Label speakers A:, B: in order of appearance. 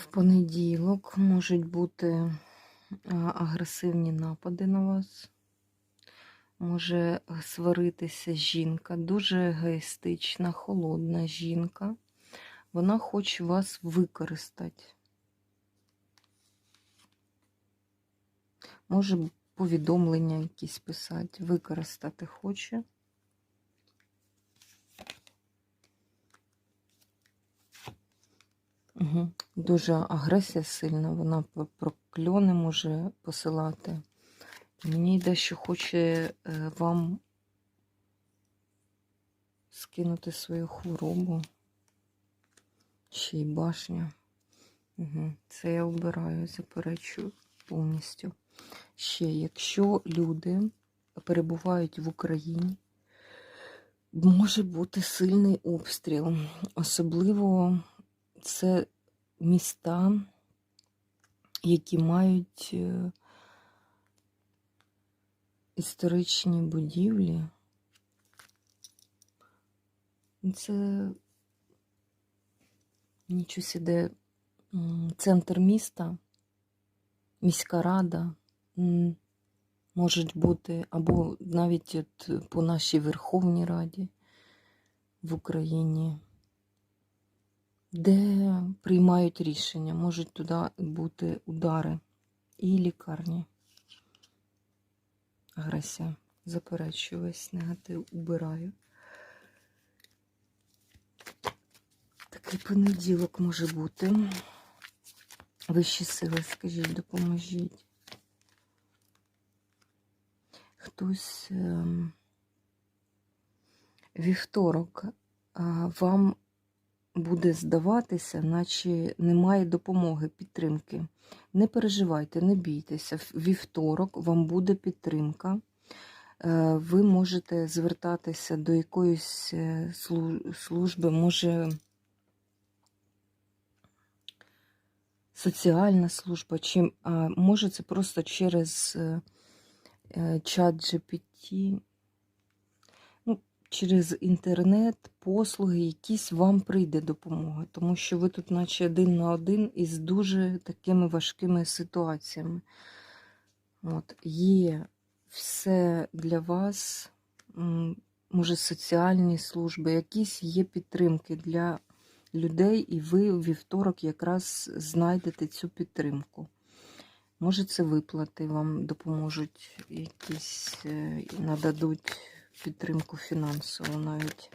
A: В понеділок можуть бути агресивні напади на вас. Може сваритися жінка, дуже егоїстична, холодна жінка. Вона хоче вас використати. Може повідомлення якісь писати, використати хоче. Угу. Дуже агресія сильна, вона прокльони може посилати. Мені йде, що хоче е, вам скинути свою хворобу. Ще й башня. Угу. Це я обираю, заперечую повністю. Ще, якщо люди перебувають в Україні, може бути сильний обстріл. Особливо це міста, які мають е, історичні будівлі. Це нічого сіде центр міста, міська рада. Можуть бути, або навіть от по нашій Верховній Раді в Україні, де приймають рішення, можуть туди бути удари і лікарні. Агресія. Заперечую весь негатив, убираю. Такий понеділок може бути. Вищі сили, скажіть, допоможіть. Хтось ем, вівторок вам буде здаватися, наче немає допомоги, підтримки. Не переживайте, не бійтеся. В Вівторок вам буде підтримка. Е, Ви можете звертатися до якоїсь е, служби, може соціальна служба, чи може це просто через е, чат GPT, через інтернет, послуги, якісь вам прийде допомога, тому що ви тут, наче один на один, із дуже такими важкими ситуаціями. От, є все для вас, може, соціальні служби, якісь є підтримки для людей, і ви у вівторок якраз знайдете цю підтримку. Може, це виплати вам допоможуть, якісь е, нададуть підтримку фінансову навіть.